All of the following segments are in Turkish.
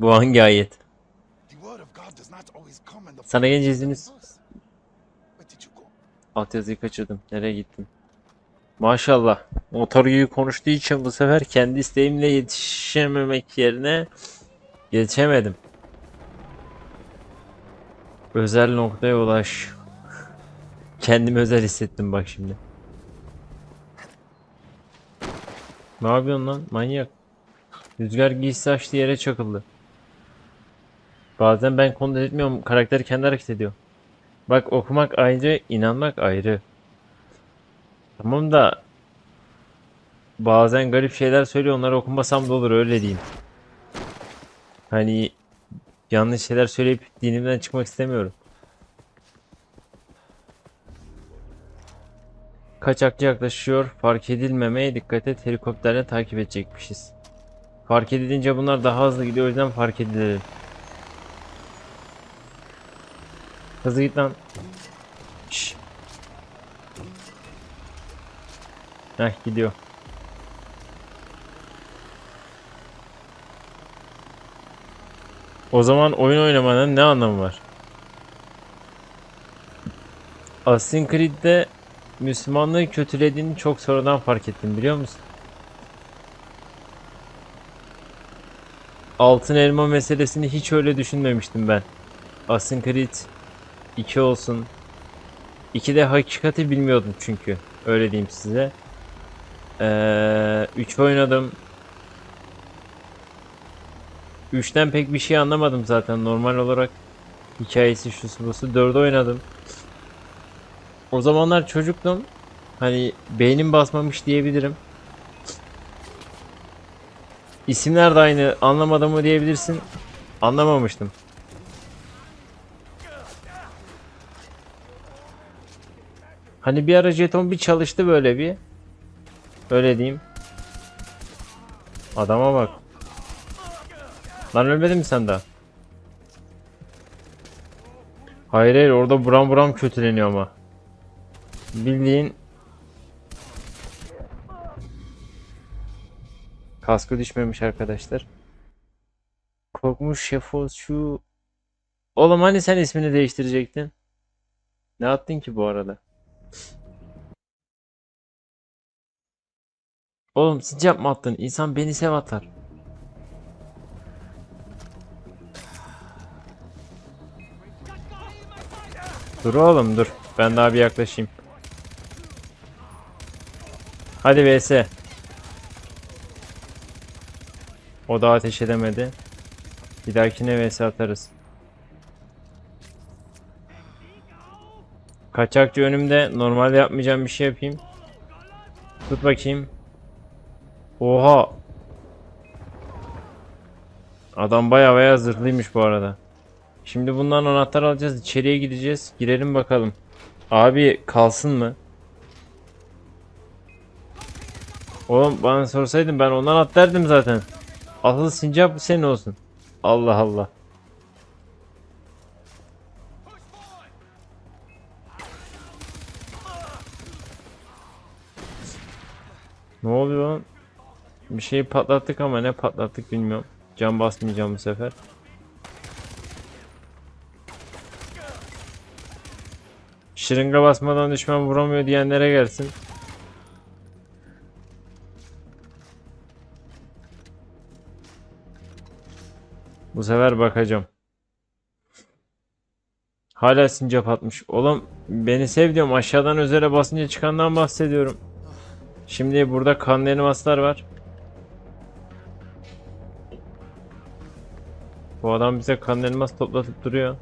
Bu hangi ayet? The word of God does not always come in the Sana gelince go? Altyazıyı kaçırdım. Nereye gittim? Maşallah. Motor gibi konuştuğu için bu sefer kendi isteğimle yetişememek yerine yetişemedim. Özel noktaya ulaş. Kendimi özel hissettim bak şimdi. Ne yapıyorsun lan manyak? Rüzgar giysi açtı yere çakıldı. Bazen ben kontrol etmiyorum karakter kendi hareket ediyor. Bak okumak ayrı, inanmak ayrı. Tamam da bazen garip şeyler söylüyor onları okumasam da olur öyle diyeyim. Hani yanlış şeyler söyleyip dinimden çıkmak istemiyorum. Kaçakçı yaklaşıyor. Fark edilmemeye dikkat et. Helikopterle takip edecekmişiz. Fark edilince bunlar daha hızlı gidiyor o yüzden fark edilelim. Hızlı git lan. Şş. Heh gidiyor. O zaman oyun oynamanın ne anlamı var? Assassin's Creed'de Müslümanlığı kötülediğini çok sonradan fark ettim biliyor musun? Altın elma meselesini hiç öyle düşünmemiştim ben. Assassin's Creed 2 olsun. 2'de hakikati bilmiyordum çünkü. Öyle diyeyim size. Ee, 3 oynadım. 3'ten pek bir şey anlamadım zaten normal olarak. Hikayesi şusu busu. 4'ü oynadım. O zamanlar çocuktum. Hani beynim basmamış diyebilirim. İsimler de aynı anlamadım mı diyebilirsin. Anlamamıştım. Hani bir ara jeton bir çalıştı böyle bir. Öyle diyeyim. Adama bak. Lan ölmedin mi sen daha? Hayır hayır orada buram buram kötüleniyor ama. Bildiğin Kaskı düşmemiş arkadaşlar. Korkmuş şefos şu Oğlum hani sen ismini değiştirecektin? Ne attın ki bu arada? Oğlum sincap mı attın? İnsan beni sev atar. Dur oğlum dur. Ben daha bir yaklaşayım. Hadi vs. O da ateş edemedi. Bir dahakine vs atarız. Kaçakçı önümde. Normalde yapmayacağım bir şey yapayım. Tut bakayım. Oha. Adam baya baya zırhlıymış bu arada. Şimdi bundan anahtar alacağız. İçeriye gideceğiz. Girelim bakalım. Abi kalsın mı? Oğlum bana sorsaydın ben ondan at derdim zaten. Asıl sincap senin olsun. Allah Allah. Ne oluyor lan? Bir şeyi patlattık ama ne patlattık bilmiyorum. Can basmayacağım bu sefer. Şırınga basmadan düşman vuramıyor diyenlere gelsin. Bu sefer bakacağım. Hala sincap atmış. Oğlum beni sev diyorum. Aşağıdan özele basınca çıkandan bahsediyorum. Şimdi burada kanlı elmaslar var. Bu adam bize kanlı elmas toplatıp duruyor.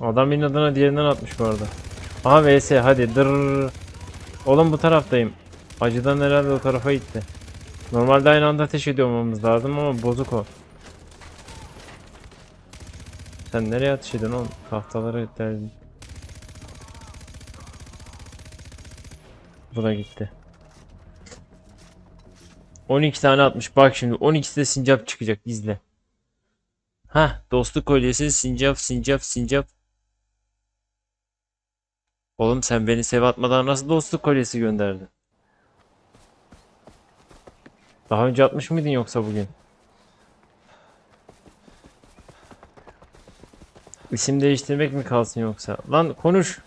Adam inadına diğerinden atmış bu arada. Aha hadi dır. Oğlum bu taraftayım. Acıdan herhalde o tarafa gitti. Normalde aynı anda ateş ediyor olmamız lazım ama bozuk o. Sen nereye ateş ediyorsun oğlum? Tahtaları derdin. Bu da gitti. 12 tane atmış. Bak şimdi 12'si de sincap çıkacak. izle. Ha, dostluk kolyesi sincap sincap sincap. Oğlum sen beni sev atmadan nasıl dostluk kolyesi gönderdin? Daha önce atmış mıydın yoksa bugün? İsim değiştirmek mi kalsın yoksa? Lan konuş.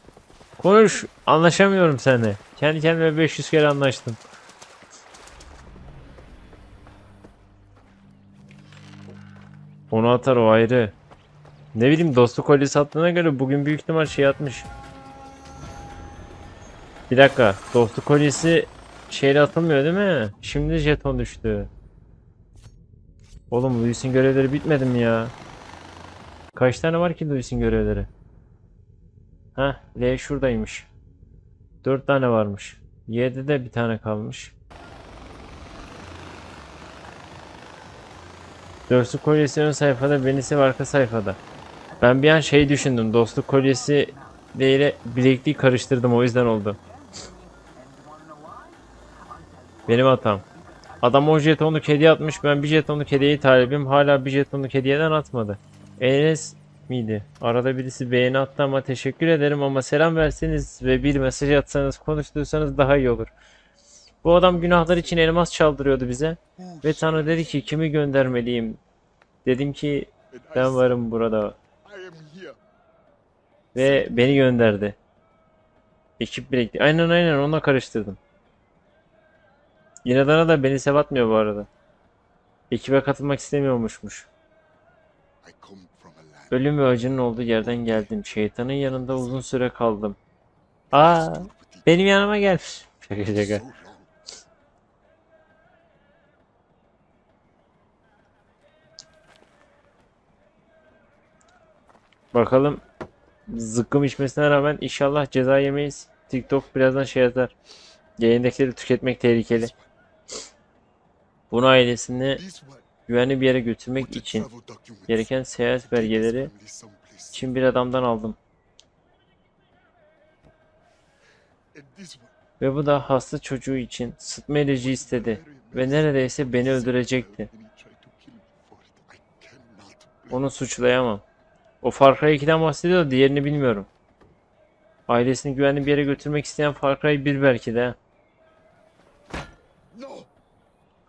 Konuş. Anlaşamıyorum seninle. Kendi kendime 500 kere anlaştım. Onu atar o ayrı. Ne bileyim dostluk kolyesi attığına göre bugün büyük ihtimal şey atmış. Bir dakika. Dostluk kolyesi şeyle atılmıyor değil mi? Şimdi jeton düştü. Oğlum Luis'in görevleri bitmedi mi ya? Kaç tane var ki Luis'in görevleri? Heh, L şuradaymış. 4 tane varmış. Y'de de bir tane kalmış. Dostluk kolyesi ön sayfada, benisi arka sayfada. Ben bir an şey düşündüm. Dostluk kolyesi ile bilekliği karıştırdım o yüzden oldu. Benim hatam. Adam o jetonluk hediye atmış. Ben bir jetonluk hediyeyi talibim. Hala bir jetonluk hediyeden atmadı. Enes miydi? Arada birisi beğeni attı ama teşekkür ederim ama selam verseniz ve bir mesaj atsanız konuştursanız daha iyi olur. Bu adam günahlar için elmas çaldırıyordu bize. Ve Tanrı dedi ki kimi göndermeliyim? Dedim ki ben varım burada. Ve beni gönderdi. Ekip birlikte. Aynen aynen onunla karıştırdım. İnadına da beni sevatmıyor bu arada. Ekibe katılmak istemiyormuşmuş. Ölüm ve acının olduğu yerden geldim. Şeytanın yanında uzun süre kaldım. Aa, benim yanıma gelmiş. Şaka şaka. Bakalım zıkkım içmesine rağmen inşallah ceza yemeyiz. TikTok birazdan şey yazar. Yayındakileri tüketmek tehlikeli. Bunu ailesini güvenli bir yere götürmek için gereken seyahat belgeleri için bir adamdan aldım. Ve bu da hasta çocuğu için sıtma ilacı istedi. Ve neredeyse beni öldürecekti. Onu suçlayamam. O Far Cry 2'den bahsediyor da diğerini bilmiyorum. Ailesini güvenli bir yere götürmek isteyen Far Cry 1 belki de.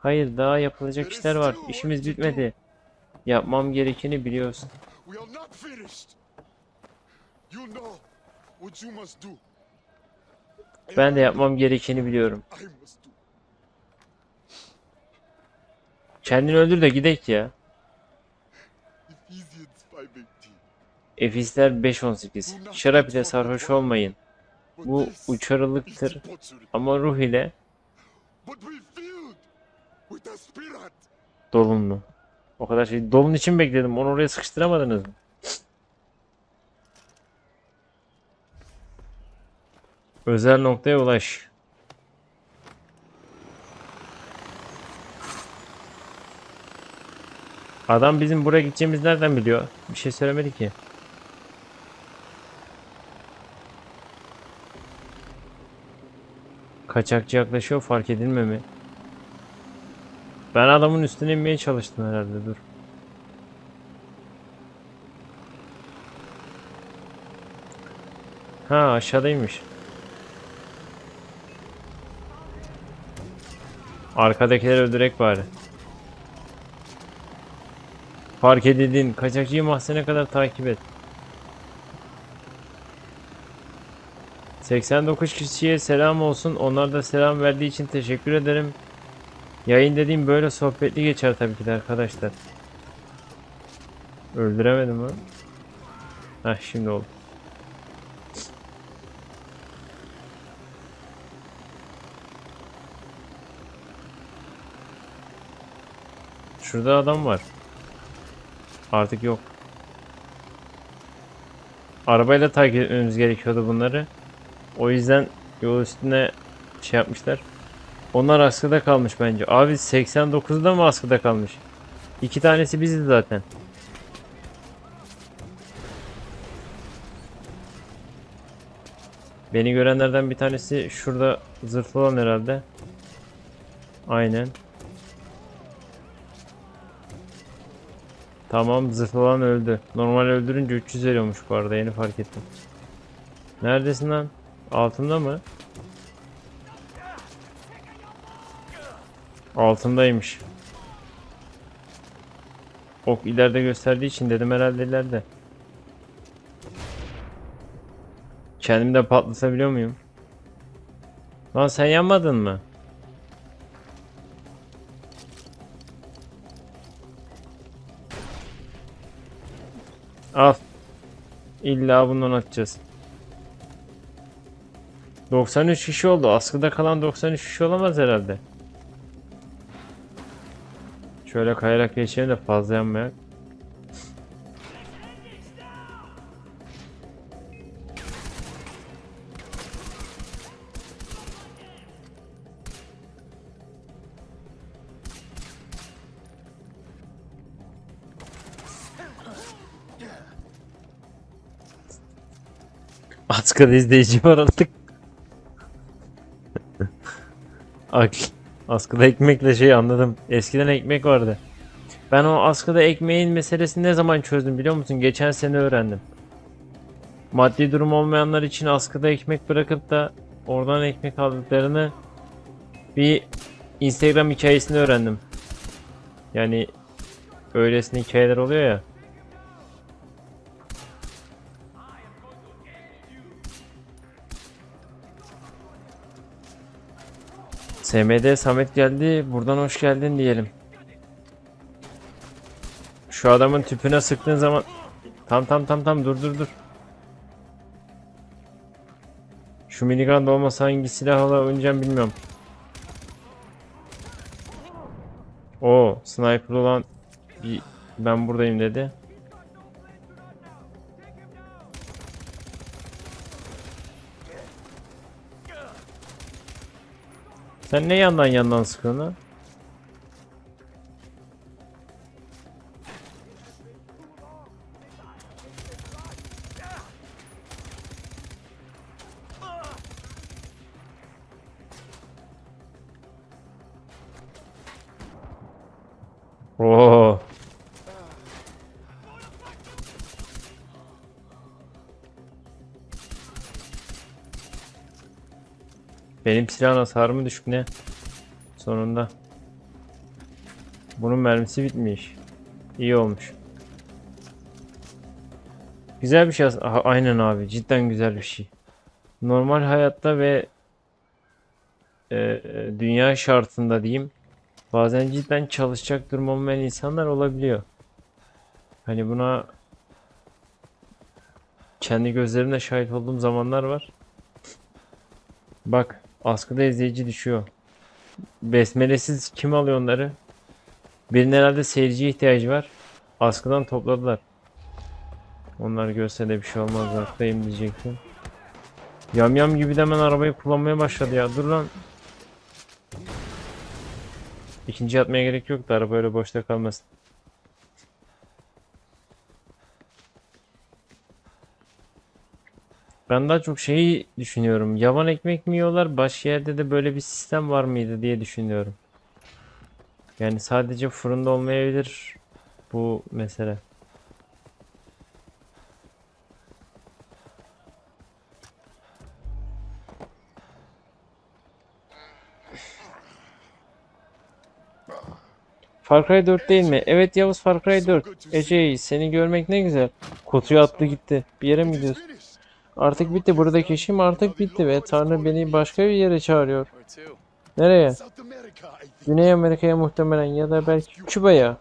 Hayır daha yapılacak işler var. İşimiz bitmedi. Yapmam gerekeni biliyorsun. Ben de yapmam gerekeni biliyorum. Kendini öldür de gidek ya. Ephesians 5:18. Efisler 5.18 Şarap ile sarhoş olmayın. Bu uçarılıktır ama ruh ile Spirit. dolunlu. O kadar şey dolun için bekledim. Onu oraya sıkıştıramadınız mı? Özel noktaya ulaş. Adam bizim buraya gideceğimiz nereden biliyor? Bir şey söylemedi ki. Kaçakçı yaklaşıyor fark edilme mi? Ben adamın üstüne inmeye çalıştım herhalde dur. Ha aşağıdaymış. Arkadakileri öldürek bari. Fark edildin. Kaçakçıyı mahzene kadar takip et. 89 kişiye selam olsun. Onlar da selam verdiği için teşekkür ederim. Yayın dediğim böyle sohbetli geçer tabii ki de arkadaşlar. Öldüremedim mi? Heh şimdi oldu. Şurada adam var. Artık yok. Arabayla takip etmemiz gerekiyordu bunları. O yüzden yol üstüne şey yapmışlar. Onlar askıda kalmış bence. Abi 89'da mı askıda kalmış? İki tanesi biziz zaten. Beni görenlerden bir tanesi şurada zırhlı olan herhalde. Aynen. Tamam zırhlı olan öldü. Normal öldürünce 300 veriyormuş bu arada yeni fark ettim. Neredesin lan? Altında mı? Altındaymış. Ok ileride gösterdiği için dedim herhalde ileride. Kendimi de patlatabiliyor muyum? Lan sen yanmadın mı? Al. İlla bundan atacağız. 93 kişi oldu. Askıda kalan 93 kişi olamaz herhalde. Şöyle kayarak geçelim de fazla yanmayak. Askıda izleyici var artık. Ak askıda ekmekle şey anladım. Eskiden ekmek vardı. Ben o askıda ekmeğin meselesini ne zaman çözdüm biliyor musun? Geçen sene öğrendim. Maddi durum olmayanlar için askıda ekmek bırakıp da oradan ekmek aldıklarını bir Instagram hikayesini öğrendim. Yani öylesine hikayeler oluyor ya. SMD Samet geldi. Buradan hoş geldin diyelim. Şu adamın tüpüne sıktığın zaman tam tam tam tam dur dur dur. Şu minigun da olmasa hangi silahla oynayacağım bilmiyorum. O sniper olan ben buradayım dedi. Sen ne yandan yandan sıkıyorsun ha? Oo. Benim silahın hasarı mı düşük ne? Sonunda. Bunun mermisi bitmiş. İyi olmuş. Güzel bir şey. Aha, aynen abi. Cidden güzel bir şey. Normal hayatta ve e, e, dünya şartında diyeyim. Bazen cidden çalışacak durum olmayan insanlar olabiliyor. Hani buna kendi gözlerimle şahit olduğum zamanlar var. Bak askıda izleyici düşüyor. Besmelesiz kim alıyor onları? Birinin herhalde seyirciye ihtiyacı var. Askıdan topladılar. Onlar görse de bir şey olmaz zaten diyecektim. Yam yam gibi de hemen arabayı kullanmaya başladı ya. Dur lan. İkinci atmaya gerek yok da araba öyle boşta kalmasın. Ben daha çok şeyi düşünüyorum. Yavan ekmek mi yiyorlar? Başka yerde de böyle bir sistem var mıydı diye düşünüyorum. Yani sadece fırında olmayabilir bu mesele. Far Cry 4 değil mi? Evet Yavuz Far Cry 4. Ece seni görmek ne güzel. Kutuyu attı gitti. Bir yere mi gidiyorsun? Artık bitti. Buradaki işim artık bitti ve Tanrı beni başka bir yere çağırıyor. Nereye? Güney Amerika'ya muhtemelen ya da belki Küba'ya.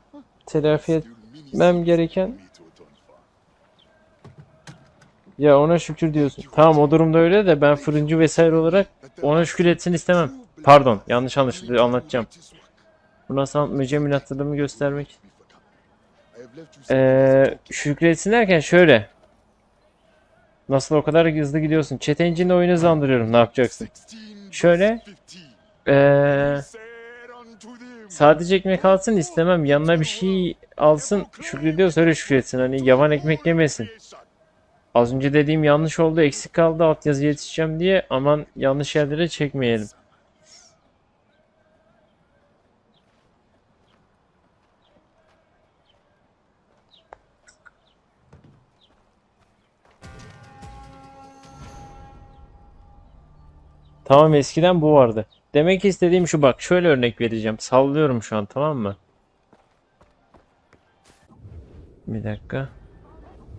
Telafi etmem gereken ya ona şükür diyorsun. Tamam o durumda öyle de ben fırıncı vesaire olarak ona şükür etsin istemem. Pardon yanlış anlaşıldı anlatacağım. Bu nasıl anlatmayacağım inatladığımı göstermek. Ee, şükretsin derken şöyle. Nasıl o kadar hızlı gidiyorsun? Chat engine'le oyunu hızlandırıyorum. Ne yapacaksın? Şöyle. Ee, sadece ekmek alsın istemem. Yanına bir şey alsın. Şükrediyorsa öyle şükretsin. Hani yavan ekmek yemesin. Az önce dediğim yanlış oldu. Eksik kaldı. Altyazı yetişeceğim diye. Aman yanlış yerlere çekmeyelim. Tamam eskiden bu vardı. demek istediğim şu bak şöyle örnek vereceğim. Sallıyorum şu an tamam mı? Bir dakika.